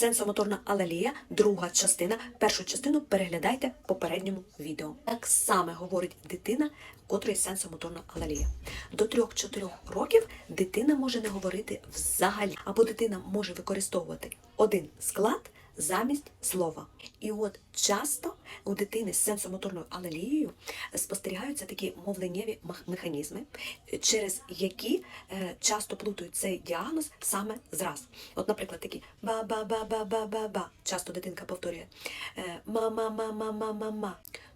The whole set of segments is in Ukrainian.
Сенсомоторна алелія, друга частина. Першу частину переглядайте в попередньому відео. Так саме говорить дитина, котрої сенсомоторна алелія. До 3-4 років дитина може не говорити взагалі, або дитина може використовувати один склад замість слова. І от часто у дитини з сенсомоторною алелією спостерігаються такі мовленнєві механізми, через які е, часто плутають цей діагноз саме зраз. От, наприклад, такі ба-ба-ба-ба-ба-ба-ба. Часто дитинка повторює е, ма-ма-ма-ма-ма-ма-ма,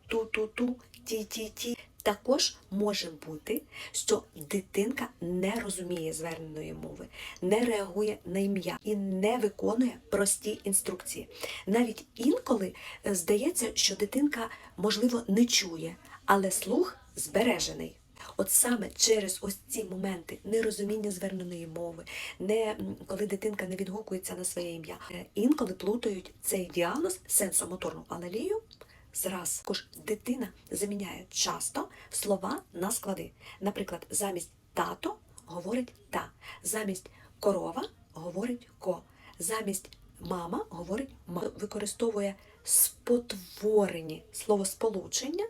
ту-ту-ту, ті-ті-ті. Також може бути, що дитинка не розуміє зверненої мови, не реагує на ім'я і не виконує прості інструкції. Навіть інколи е, здається, що дитинка, можливо, не чує, але слух збережений. От саме через ось ці моменти нерозуміння зверненої мови, не коли дитинка не відгукується на своє ім'я, е, інколи плутають цей діагноз сенсомоторну алелію зраз. Також дитина заміняє часто слова на склади. Наприклад, замість тато говорить та, замість корова говорить ко, замість мама говорить ма. Використовує спотворені словосполучення,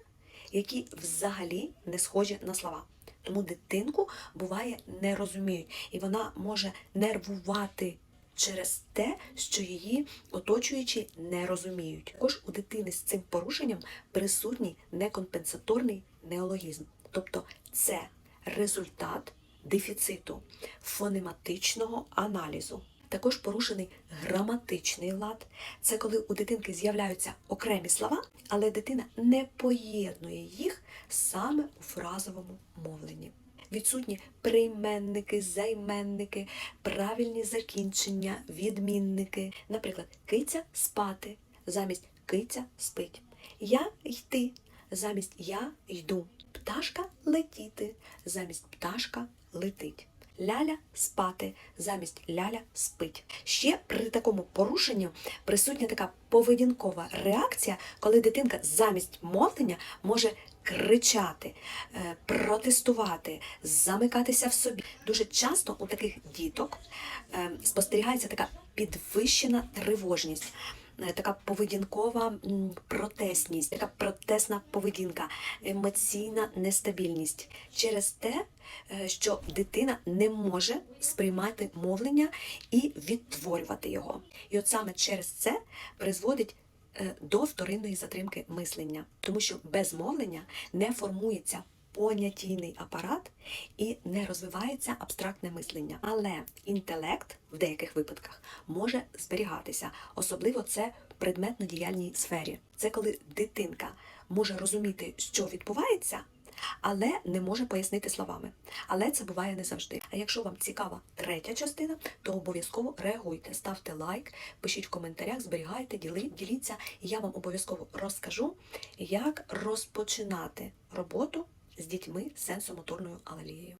які взагалі не схожі на слова. Тому дитинку буває не розуміють, і вона може нервувати через те, що її оточуючі не розуміють. Також у дитини з цим порушенням присутній некомпенсаторний неологізм. Тобто це результат дефіциту фонематичного аналізу. Також порушений граматичний лад. Це коли у дитинки з'являються окремі слова, але дитина не поєднує їх саме у фразовому мовленні. Відсутні прийменники, займенники, правильні закінчення, відмінники. Наприклад, киця спати замість киця спить. Я йти замість я йду. Пташка летіти замість пташка летить. Ляля спати замість ляля спить. Ще при такому порушенні присутня така поведінкова реакція, коли дитинка замість мовлення може кричати, е, протестувати, замикатися в собі. Дуже часто у таких діток е, спостерігається така підвищена тривожність. е, Така поведінкова протестність, така протестна поведінка, емоційна нестабільність через те, що дитина не може сприймати мовлення і відтворювати його. І от саме через це призводить до вторинної затримки мислення, тому що без мовлення не формується понятійний апарат і не розвивається абстрактне мислення. Але інтелект в деяких випадках може зберігатися, особливо це в предметно-діяльній сфері. Це коли дитинка може розуміти, що відбувається. Але не може пояснити словами. Але це буває не завжди. А якщо вам цікава третя частина, то обов'язково реагуйте, ставте лайк, пишіть в коментарях, зберігайте, діліться, і я вам обов'язково розкажу, як розпочинати роботу з дітьми з сенсомоторною алелією.